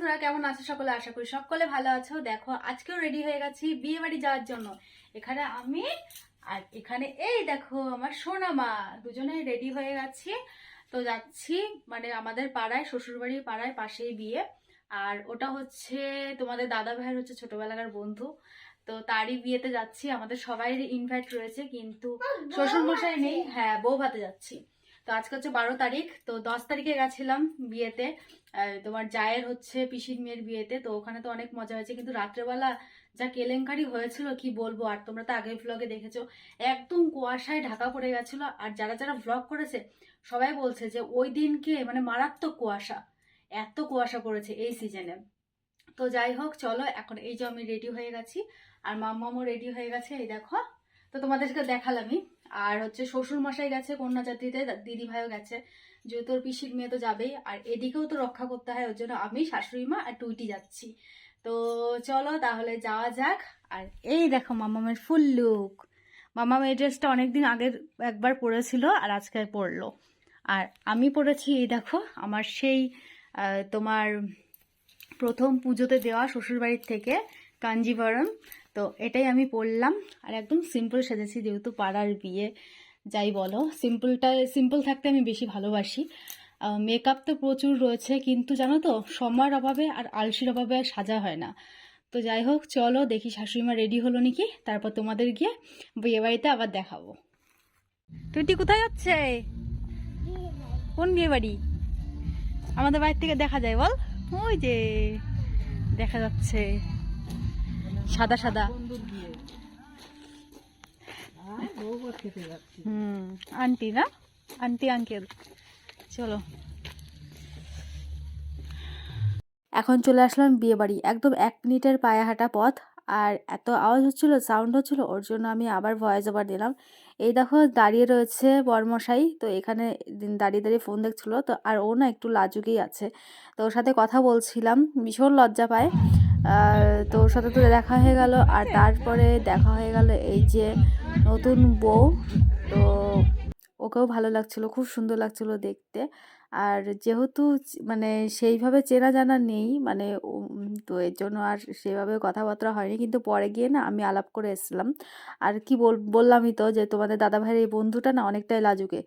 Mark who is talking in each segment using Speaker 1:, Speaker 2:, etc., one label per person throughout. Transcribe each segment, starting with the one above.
Speaker 1: বন্ধুরা কেমন আছো সকলে? আশা করি সকলে ভালো আছো। দেখো আজকেও রেডি হয়ে গেছি বিয়ে বাড়ি যাওয়ার জন্য। এখানে আমি আর এখানে এই দেখো আমার সোনা মা দুজনেই রেডি হয়ে গেছি। তো যাচ্ছি মানে আমাদের পাড়ায় শ্বশুরবাড়ির পাড়ায় পাশেই বিয়ে। আর ওটা হচ্ছে তোমাদের দাদা ভাইয়ের হচ্ছে ছোটবেলাকার বন্ধু। তো তারই বিয়েতে যাচ্ছি আমাদের সবাই ইনভাইট রয়েছে কিন্তু শ্বশুর মশাই নেই। হ্যাঁ বউ ভাতে যাচ্ছি। তো আজকে হচ্ছে বারো তারিখ, তো দশ তারিখে গেছিলাম বিয়েতে। তোমার জায়ের হচ্ছে পিসির মেয়ের বিয়েতে, তো ওখানে তো অনেক মজা হয়েছে। কিন্তু রাত্রেবেলা যা কেলেঙ্কারি হয়েছিল, কি বলব? আর তোমরা তো আগের ভ্লগে দেখেছ, একদম কুয়াশায় ঢাকা পড়ে গেছিল। আর যারা যারা ভ্লগ করেছে, সবাই বলছে যে ওই দিনকে মানে মারাত্মক কুয়াশা, এত কুয়াশা পড়েছে এই সিজনে তো যাই হোক, চলো, এখন এই যে আমি রেডি হয়ে গেছি। আর মাম্মামও রেডি হয়ে গেছে, এই দেখো। তো তোমাদেরকে দেখালামই। আর হচ্ছে শ্বশুর মশাই গেছে কন্যা যাত্রীতে দিদি ভাইও গেছে। যেহেতু ওর পিসির মেয়ে তো যাবেই, আর এদিকেও তো রক্ষা করতে হয়, ওর জন্য আমি, শাশুড়ি মা আর টুইটি যাচ্ছি। তো চলো তাহলে যাওয়া যাক, আর এই দেখো মামামের ফুল লুক। মামাম এই ড্রেসটা অনেকদিন আগের, একবার পরেছিল আর আজকে পরলো। আর আমি পরেছি, এই দেখো, আমার সেই তোমার প্রথম পুজোতে দেওয়া শ্বশুরবাড়ির থেকে কাঞ্জিভরম তো এটাই আমি পরলাম আর একদম সিম্পল সেজেছি, যেহেতু পাড়ার বিয়ে, যাই বলো। সিম্পলটা সিম্পল থাকতে আমি বেশি ভালোবাসি। মেকআপ তো প্রচুর রয়েছে, কিন্তু জানো তো, সময়ের অভাবে আর আলসির অভাবে সাজা হয় না। তো যাই হোক, চলো দেখি শাশুড়িমা রেডি হলো নাকি? তারপর তোমাদের গিয়ে বিয়ে বাড়িতে আবার দেখাবো। তুই কোথায় যাচ্ছে? কোন বিয়ে বাড়ি আমাদের বাড়ির থেকে দেখা যায়, বল। ওই যে, দেখা যাচ্ছে। সাদা সাদা। হুম, আন্টি না? আন্টি আঙ্কেল চলো। এখন চলে আসলাম বিয়ে বাড়ি। একদম এক মিনিটের পায়ে হাঁটা পথ, আর এত আওয়াজ হচ্ছিল সাউন্ড হচ্ছিল, ওর জন্য আমি আবার ভয়েস ওভার দিলাম। এই দেখো, দাঁড়িয়ে রয়েছে বরমশাই, তো এখানে দাঁড়িয়ে দাঁড়িয়ে ফোন দেখছিলো, তো আর ও না একটু লাজুকেই আছে। তো ওর সাথে কথা বলছিলাম, ভীষণ লজ্জা পায়। তো সাথে তো দেখা হয়ে গেল, আর তারপরে দেখা হয়ে গেল এই যে নতুন বউ। তো ওকেও ভালো লাগছিল, খুব সুন্দর লাগছিল দেখতে। আর যেহেতু মানে সেইভাবে চেনা জানা নেই মানে তো এর জন্য আর সেভাবে কথাবার্তা হয়নি, কিন্তু পরে গিয়ে না আমি আলাপ করে এসেছিলাম। আর কি বল, বললামই তো যে তোমাদের দাদাভাইয়ের এই বন্ধুটা না অনেকটাই লাজুকে।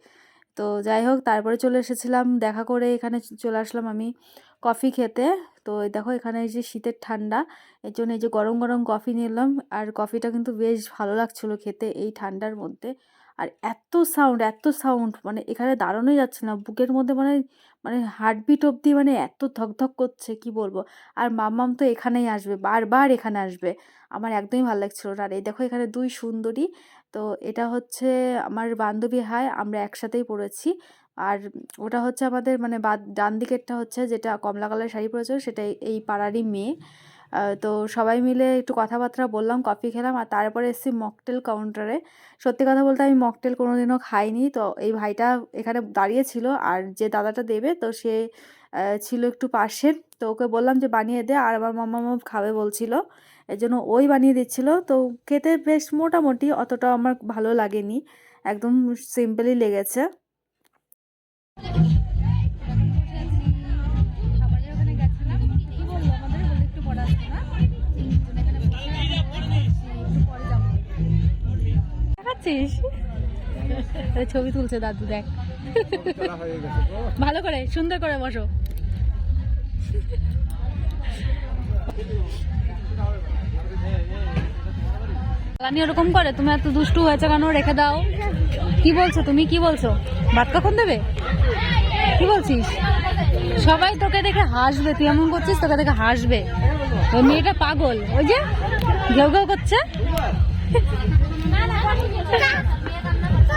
Speaker 1: তো যাই হোক, তারপরে চলে এসেছিলাম, দেখা করে এখানে চলে আসলাম আমি। কফি খেতে। তো দেখো এখানে এই যে শীতের ঠান্ডা, এর জন্য এই যে গরম গরম কফি নিলাম। আর কফিটা কিন্তু বেশ ভালো লাগছিল খেতে এই ঠান্ডার মধ্যে। আর এত সাউন্ড এত সাউন্ড মানে এখানে দাঁড়ানোই যাচ্ছে না। বুকের মধ্যে মানে মানে হার্টবিট অবধি মানে এত ধকধক করছে, কি বলব? আর মাম্মাম তো এখানেই আসবে, বারবার এখানে আসবে। আমার একদমই ভালো লাগছিল না। আর এই দেখো এখানে দুই সুন্দরী তো এটা হচ্ছে আমার বান্ধবী হায় আমরা একসাথেই পড়েছি। আর ওটা হচ্ছে আমাদের মানে বাদ ডান দিকেরটা হচ্ছে যেটা কমলা কালার শাড়ি পরেছিল সেটা এই- পাড়ারই মেয়ে। তো সবাই মিলে একটু কথাবার্তা বললাম, কফি খেলাম আর তারপরে এসেছি মকটেল কাউন্টারে সত্যি কথা বলতে আমি মকটেল কোনোদিনও খাইনি। তো এই ভাইটা এখানে দাঁড়িয়ে ছিল আর যে দাদাটা দেবে, তো সে ছিল একটু পাশে। তো ওকে বললাম যে বানিয়ে দে। আর আমার মাম্মা মাম খাবে বলছিল। এর জন্য ওই বানিয়ে দিচ্ছিল। তো খেতে বেশ মোটামুটি অতটা আমার ভালো লাগেনি। একদম সিম্পলই লেগেছে। দেখাচ্ছিস? ছবি তুলছে দাদু দেখ। ভালো করে সুন্দর করে বসো। ওরকম করে? তুমি এত দুষ্টু হয়েছে কেন? রেখে দাও। কি বলছো তুমি? কি বলছো? ভাত কখন দেবে? কি বলছিস? সবাই তোকে দেখে হাসবে। তুই এমন করছিস তোকে দেখে হাসবে। ওই মেয়েটা পাগল। ওই যে ঘেউ ঘেউ করছে।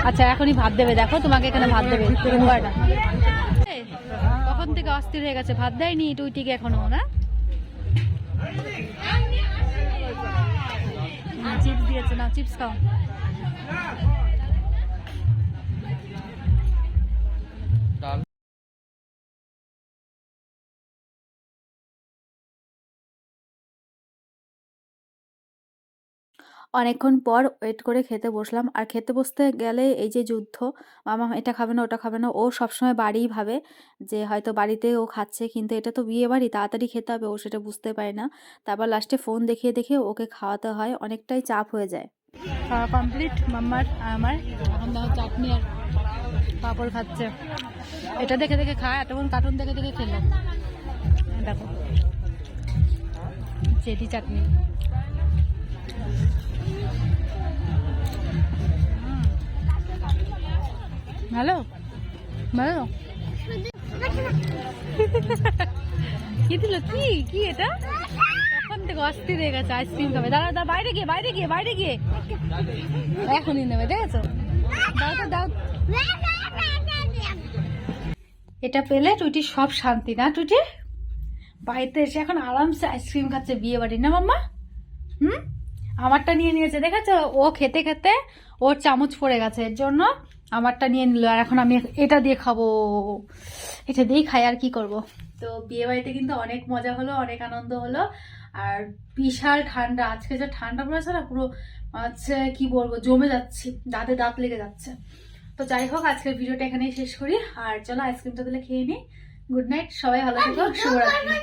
Speaker 1: আচ্ছা এখনই ভাত দেবে। দেখো তোমাকে এখানে ভাত দেবে। থেকে অস্থির হয়ে গেছে ভাত দেয়নি তুই টুইটিকে এখনও না? চিপস দিয়েছে না চিপস খাও। অনেকক্ষণ পর ওয়েট করে খেতে বসলাম। আর খেতে বসতে গেলে এই যে যুদ্ধ, মামা এটা খাবে না, ওটা খাবে না, ও সবসময় বাড়িই ভাবে যে হয়তো বাড়িতে ও খাচ্ছে, কিন্তু এটা তো বিয়ে বাড়ি, তাড়াতাড়ি খেতে হবে, ও সেটা বুঝতে পারে না। তারপর লাস্টে ফোন দেখিয়ে দেখিয়ে ওকে খাওয়াতে হয়, অনেকটাই চাপ হয়ে যায়। খাওয়া কমপ্লিট মাম্মার, আমার, এখন চাটনি আর পাঁপড় খাচ্ছে। এটা দেখে দেখে খায় এতক্ষণ কার্টুন দেখে দেখে খেলো। দেখো। চেটি চাটনি। ভালো? ভালো? কি দিল? কি? কি এটা? তখন থেকে অস্থির হয়ে গেছে আইসক্রিম খাবে। দাঁড়া দাঁড়া বাইরে গিয়ে বাইরে গিয়ে বাইরে গিয়ে। এখনই নেবে, দেখেছ? দাও তো, দাও। এটা পেলে টুটি সব শান্তি, না টুটি বাড়িতে এসে এখন আরামসে আইসক্রিম খাচ্ছে বিয়ে বাড়ি না মাম্মা? হুম? আমারটা নিয়ে নিয়েছে, দেখেছ? ও খেতে খেতে ওর চামচ পড়ে গেছে এর জন্য আমারটা নিয়ে নিল। আর এখন আমি এটা দিয়ে খাব। এটা দিয়েই খাই আর কি করব? তো বিয়ে বাড়িতে কিন্তু অনেক মজা হলো অনেক আনন্দ হলো। আর বিশাল ঠান্ডা আজকে যে ঠান্ডা পড়েছে না পুরো হচ্ছে কি বলব জমে যাচ্ছি দাঁতে দাঁত লেগে যাচ্ছে। তো যাই হোক আজকের ভিডিওটা এখানেই শেষ করি। আর চলো আইসক্রিমটা দিলে খেয়ে নিই গুড নাইট সবাই ভালো থেকো শুভরাত্রি।